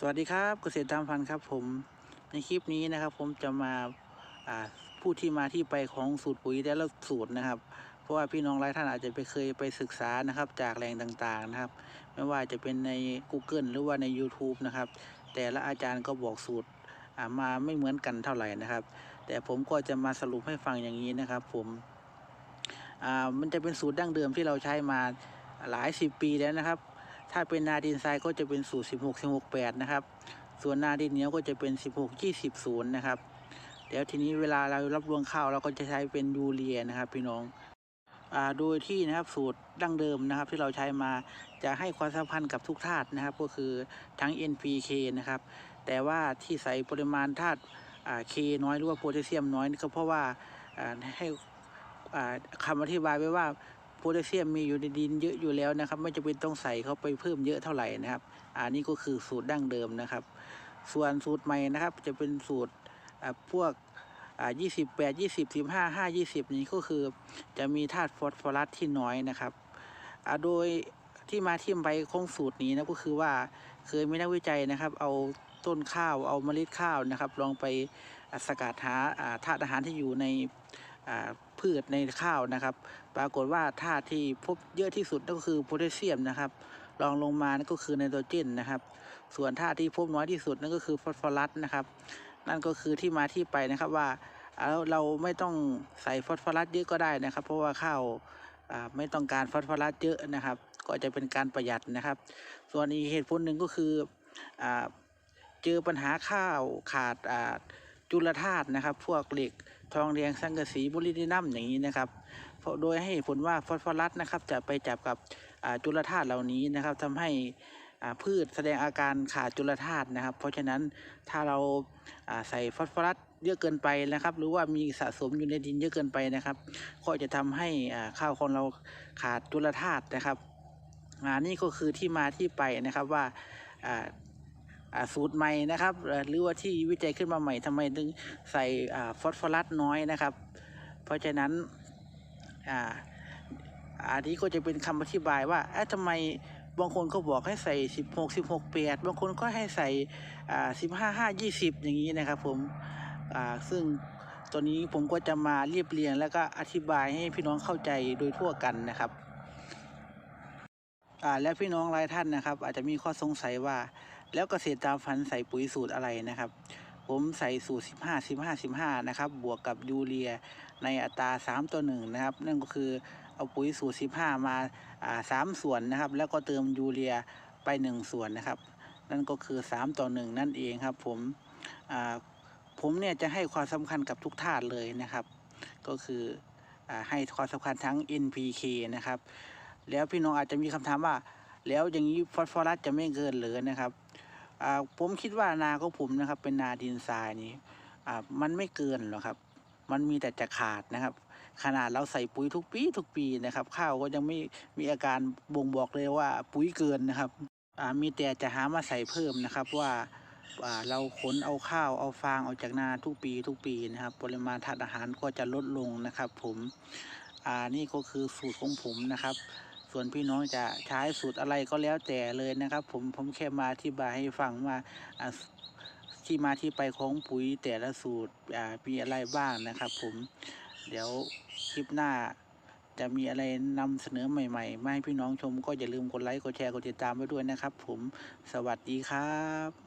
สวัสดีครับเกษตรตามพันธุ์ครับ ผมในคลิปนี้นะครับ ผมจะมาอ่าพูดที่มาที่ไปของสูตรปุ๋ยแต่ละสูตรนะครับ เพราะว่าพี่น้องหลายท่านอาจจะไปเคยไปศึกษานะครับ จากแหล่งต่างๆนะครับ ไม่ว่าจะเป็นใน Google หรือว่าใน YouTube นะครับ แต่ละอาจารย์ก็บอกสูตรอ่ามาไม่เหมือนกันเท่าไหร่นะครับ แต่ผมก็จะมาสรุปให้ฟังอย่างนี้นะครับ ผมอ่ามันจะเป็นสูตรดั้งเดิมที่เราใช้มาหลายสิบปีแล้วนะครับ ถ้าเป็นนาดินทรายก็จะเป็นสูตร 16 16 8 นะครับ ส่วนนาดินเหนียวก็จะเป็น 16 20 0 นะครับ เดี๋ยวทีนี้เวลาเรารับรวงข้าวเราก็จะใช้เป็นยูเรียนะครับ พี่น้องอ่าโดยที่นะครับสูตรดั้งเดิมนะครับ ที่เราใช้มาจะให้ความสัมพันธ์กับทุกธาตุนะครับ ก็คือทั้ง NPK นะครับ แต่ว่าที่ใส่ปริมาณธาตุอ่า K น้อยหรือว่าโพแทสเซียมน้อยนี่ก็เพราะว่าอ่าให้อ่าคำอธิบายไว้ว่า พแทสเซียมมีอยู่ในดินเยอะอยู่แล้วนะครับ ไม่จำเป็นต้องใส่เข้าไปเพิ่มเยอะเท่าไหร่นะครับ อันนี้ก็คือสูตรดั้งเดิมนะครับ ส่วนสูตรใหม่นะครับ จะเป็นสูตรอ่าพวกอ่า28 20 15 5 20นี้ก็คือ จะมีธาตุฟอสฟอรัสที่น้อยนะครับโดยที่มาที่ไปของสูตรนี้นะก็คือว่าเคยมีนักวิจัยนะครับ เอาต้นข้าวเอาเมล็ดข้าวนะครับ ลองไปสกัดหาธาตุอาหารที่อยู่ใน พืชในข้าวนะครับ ปรากฏว่าธาตุที่พบเยอะที่สุดก็คือโพแทสเซียมนะครับรองลงมานั่นก็คือไนโตรเจนนะครับ ส่วนธาตุที่พบน้อยที่สุดนั่นก็คือฟอสฟอรัสนะครับ นั่นก็คือที่มาที่ไปนะครับว่าเราเราไม่ต้องใส่ฟอสฟอรัสเยอะก็ได้นะครับ เพราะว่าข้าวไม่ต้องการฟอสฟอรัสเยอะนะครับ ก็จะเป็นการประหยัดนะครับ ส่วนอีกเหตุผลหนึ่งก็คืออเจอปัญหาข้าวขาดอ จุลธาตุนะครับ พวกเหล็กทองแดงสังกะสีโมลิดีนัมอย่างนี้นะครับเพราะโดยให้ผลว่าฟอสฟอรัสนะครับ จะไปจับกับจุลธาตุเหล่านี้นะครับทำให้พืชแสดงอาการขาดจุลธาตุนะครับ เพราะฉะนั้นถ้าเราใส่ฟอสฟอรัสเยอะเกินไปนะครับ หรือว่ามีสะสมอยู่ในดินเยอะเกินไปนะครับ ก็จะทำให้ข้าวของเราขาดจุลธาตุนะครับอ่านี่ก็คือที่มาที่ไปนะครับว่า สูตรใหม่นะครับ หรือว่าที่วิจัยขึ้นมาใหม่ทำไมถึงใส่ฟอสฟอรัสน้อยนะครับ เพราะฉะนั้นอันนี้ก็จะเป็นคำอธิบายว่าทำไมบางคนก็บอกให้ใส่สิบหกสิบหกแปดบางคนก็ให้ใส่อ่าสิบห้าห้ายี่สิบอย่างนี้นะครับผมซึ่งตัวนี้ผมก็จะมาเรียบเรียง แล้วก็อธิบายให้พี่น้องเข้าใจโดยทั่วกันนะครับและพี่น้องหลายท่านนะครับ อาจจะมีข้อสงสัยว่า แล้วกเกษตรตามฝันใส่ปุ๋ยสูตรอะไรนะครับ ผมใส่สูตร 15 15 15 นะครับ บวกกับยูเรียในอัตรา 3 ต่อ 1 นะครับ นั่นก็คือเอาปุ๋ยสูตร 15 มาอ่า3ส่วนนะครับ แล้วก็เติมยูเรียไป 1 ส่วนนะครับ นั่นก็คือ 3 ต่อ 1 นั่นเองครับ ผมอ่าผมเนี่ยจะให้ความสำคัญกับทุกธาตุเลยนะครับ ก็คืออให้ความสำคัญทั้ง NPK นะครับ แล้วพี่น้องอาจจะมีคำถามว่า แล้วอย่างนี้ฟอสฟอรัสจะไม่เกินเหรือนะครับ ผมคิดว่านาของผมนะครับ เป็นนาดินทรายนี้มันไม่เกินหรอกครับ มันมีแต่จะขาดนะครับ ขนาดเราใส่ปุ๋ยทุกปีทุกปีนะครับ ข้าวก็ยังไม่มีอาการบ่งบอกเลยว่าปุ๋ยเกินนะครับมีแต่จะหามาใส่เพิ่มนะครับว่าอ่าเราขนเอาข้าวเอาฟางออกจากนาทุกปีทุกปีนะครับ ปริมาณธาตุอาหารก็จะลดลงนะครับ ผม อ่านี่ก็คือสูตรของผมนะครับ ส่วนพี่น้องจะใช้สูตรอะไรก็แล้วแต่เลยนะครับ ผมผมแค่มาอธิบายให้ฟังว่าที่มาที่ไปของปุ๋ยแต่ละสูตรมีอะไรบ้างนะครับ ผมเดี๋ยวคลิปหน้าจะมีอะไรนำเสนอใหม่ๆมาให้พี่น้องชมก็อย่าลืมกดไลค์กดแชร์กดติดตามไว้ด้วยนะครับ ผมสวัสดีครับ